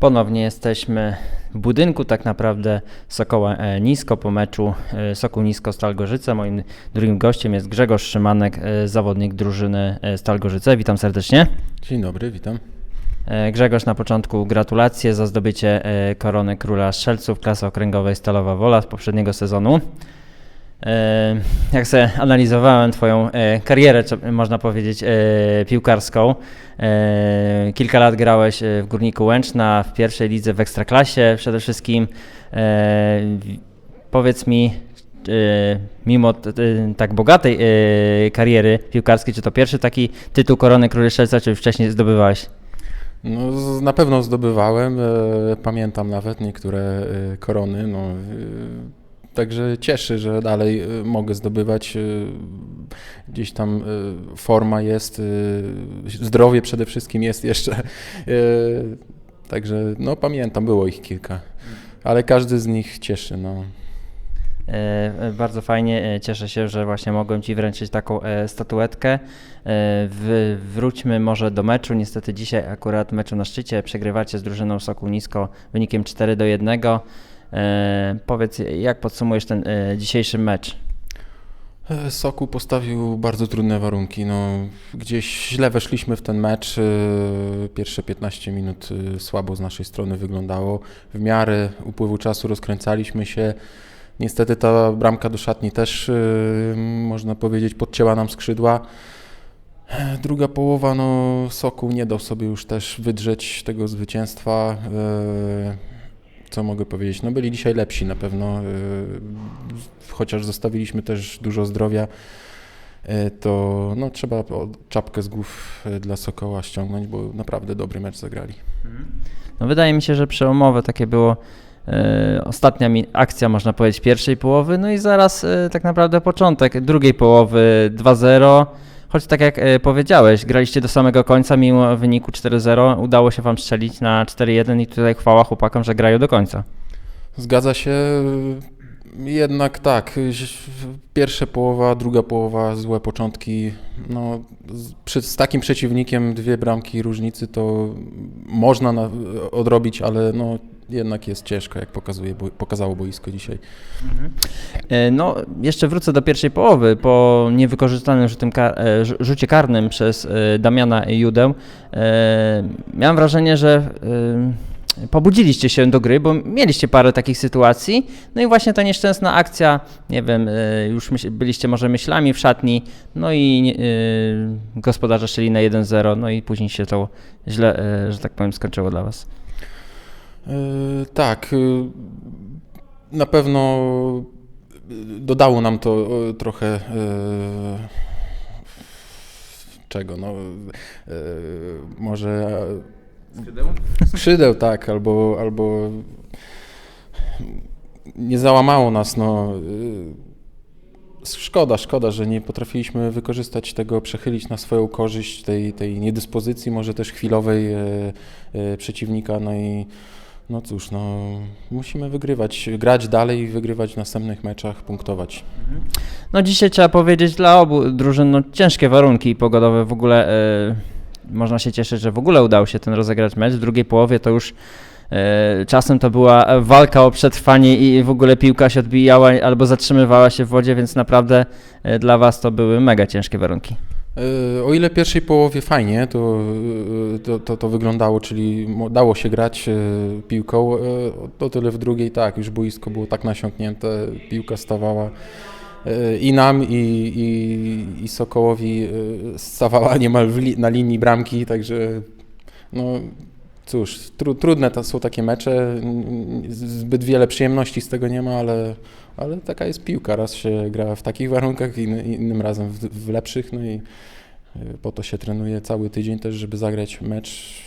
Ponownie jesteśmy w budynku tak naprawdę Sokoła e, Nisko po meczu e, Sokół Nisko Stal Gorzyce. Moim drugim gościem jest Grzegorz Szymanek, e, zawodnik drużyny e, Stal Gorzyce. Witam serdecznie. Dzień dobry, witam. Grzegorz, na początku gratulacje za zdobycie korony króla strzelców klasy okręgowej Stalowa Wola z poprzedniego sezonu. E, Jak sobie analizowałem Twoją e, karierę, można powiedzieć, e, piłkarską, kilka lat grałeś w Górniku Łęczna, w pierwszej lidze w Ekstraklasie przede wszystkim. Powiedz mi, mimo tak bogatej kariery piłkarskiej, czy to pierwszy taki tytuł korony króla strzelca, czy wcześniej zdobywałeś? No, na pewno zdobywałem, pamiętam nawet niektóre korony, no, także cieszy, że dalej e, mogę zdobywać. e, Gdzieś tam e, forma jest, e, zdrowie przede wszystkim jest jeszcze, e, także no pamiętam, było ich kilka, ale każdy z nich cieszy, no. E, Bardzo fajnie, e, cieszę się, że właśnie mogłem Ci wręczyć taką e, statuetkę. E, Wróćmy może do meczu. Niestety dzisiaj akurat meczu na szczycie przegrywacie z drużyną Sokół Nisko wynikiem 4 do 1. E, Powiedz, jak podsumujesz ten e, dzisiejszy mecz? E, Soku postawił bardzo trudne warunki. No, gdzieś źle weszliśmy w ten mecz. Pierwsze 15 minut słabo z naszej strony wyglądało. W miarę upływu czasu rozkręcaliśmy się. Niestety ta bramka do szatni też, można powiedzieć, podcięła nam skrzydła. Druga połowa, no Sokół nie dał sobie już też wydrzeć tego zwycięstwa. Co mogę powiedzieć? No byli dzisiaj lepsi na pewno, e, chociaż zostawiliśmy też dużo zdrowia, e, to no, trzeba czapkę z głów e, dla Sokoła ściągnąć, bo naprawdę dobry mecz zagrali. No wydaje mi się, że przełomowe takie było ostatnia akcja, można powiedzieć, pierwszej połowy, no i zaraz tak naprawdę początek drugiej połowy 2-0. Choć tak jak e, powiedziałeś, graliście do samego końca, mimo wyniku 4-0, udało się wam strzelić na 4-1 i tutaj chwała chłopakom, że grają do końca. Zgadza się, jednak tak, pierwsza połowa, druga połowa, złe początki, no z, z takim przeciwnikiem dwie bramki różnicy to można na, odrobić, ale no jednak jest ciężko, jak pokazuje, pokazało boisko dzisiaj. E, No, jeszcze wrócę do pierwszej połowy. Po niewykorzystanym rzutem kar- e, rzu- rzucie karnym przez e, Damiana Judę, e, miałem wrażenie, że pobudziliście się do gry, bo mieliście parę takich sytuacji. No i właśnie ta nieszczęsna akcja, nie wiem, już byliście może myślami w szatni, no i gospodarze szli na 1-0, no i później się to źle, że tak powiem, skończyło dla was. E, Tak, e, na pewno dodało nam to e, trochę e, czego, no, może skrzydeł, tak, albo, albo nie załamało nas, no. e, Szkoda, szkoda, że nie potrafiliśmy wykorzystać tego, przechylić na swoją korzyść tej, tej niedyspozycji, może też chwilowej przeciwnika, no i no cóż, no musimy wygrywać, grać dalej i wygrywać w następnych meczach, punktować. No dzisiaj trzeba powiedzieć dla obu drużyn no, ciężkie warunki pogodowe w ogóle. E, można się cieszyć, że w ogóle udało się ten rozegrać mecz. W drugiej połowie to już e, czasem to była walka o przetrwanie i w ogóle piłka się odbijała albo zatrzymywała się w wodzie, więc naprawdę e, dla was to były mega ciężkie warunki. E, O ile pierwszej połowie fajnie to, e, to, to, to wyglądało, czyli dało się grać e, piłką, o tyle w drugiej tak, już boisko było tak nasiąknięte, piłka stawała i nam, i, i, i Sokołowi stawała niemal li, na linii bramki, także no cóż, tru, trudne to są takie mecze, zbyt wiele przyjemności z tego nie ma, ale, ale taka jest piłka, raz się gra w takich warunkach, inny, innym razem w, w lepszych, no i y, po to się trenuje cały tydzień też, żeby zagrać mecz.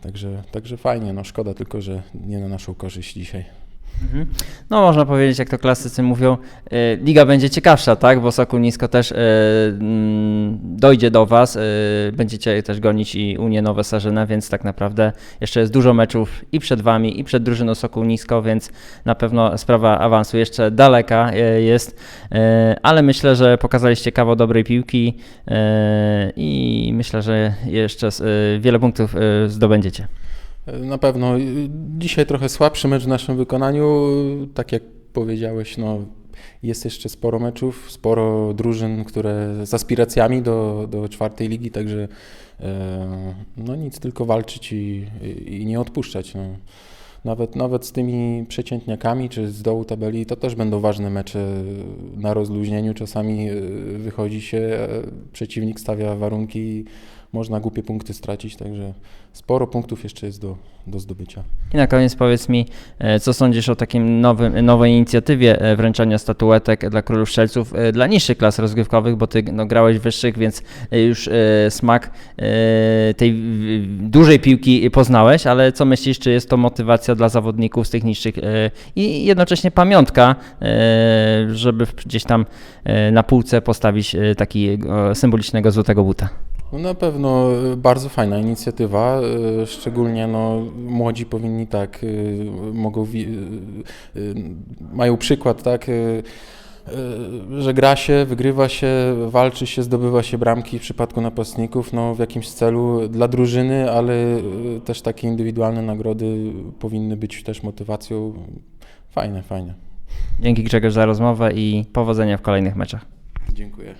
Także, także fajnie, no szkoda tylko, że nie na naszą korzyść dzisiaj. Mhm. No można powiedzieć, jak to klasycy mówią, e, liga będzie ciekawsza, tak? Bo Sokół Nisko też e, mm, dojdzie do Was, e, będziecie też gonić i Unię Nowe Sarzyna, więc tak naprawdę jeszcze jest dużo meczów i przed Wami, i przed drużyną Sokół Nisko, więc na pewno sprawa awansu jeszcze daleka jest, ale myślę, że pokazaliście kawał dobrej piłki i myślę, że jeszcze wiele punktów zdobędziecie. Na pewno dzisiaj trochę słabszy mecz w naszym wykonaniu. Tak jak powiedziałeś, no, jest jeszcze sporo meczów, sporo drużyn, które z aspiracjami do, do czwartej ligi, także e, no nic, tylko walczyć i, i nie odpuszczać. No. Nawet, nawet z tymi przeciętniakami czy z dołu tabeli to też będą ważne mecze na rozluźnieniu. Czasami e, wychodzi się, e, przeciwnik stawia warunki można głupie punkty stracić, także sporo punktów jeszcze jest do, do zdobycia. I na koniec powiedz mi, e, co sądzisz o takim nowym, nowej inicjatywie e, wręczania statuetek dla królów strzelców e, dla niższych klas rozgrywkowych, bo ty no, grałeś wyższych, więc już smak tej dużej piłki poznałeś, ale co myślisz, czy jest to motywacja dla zawodników z tych niższych i jednocześnie pamiątka, żeby gdzieś tam na półce postawić takiego symbolicznego złotego buta? No na pewno e, bardzo fajna inicjatywa, e, szczególnie no, młodzi powinni tak, e, mogą, mają przykład, tak, że gra się, wygrywa się, walczy się, zdobywa się bramki w przypadku napastników, no w jakimś celu dla drużyny, ale też takie indywidualne nagrody powinny być też motywacją. Fajne, fajne. Dzięki Grzegorz za rozmowę i powodzenia w kolejnych meczach. Dziękuję.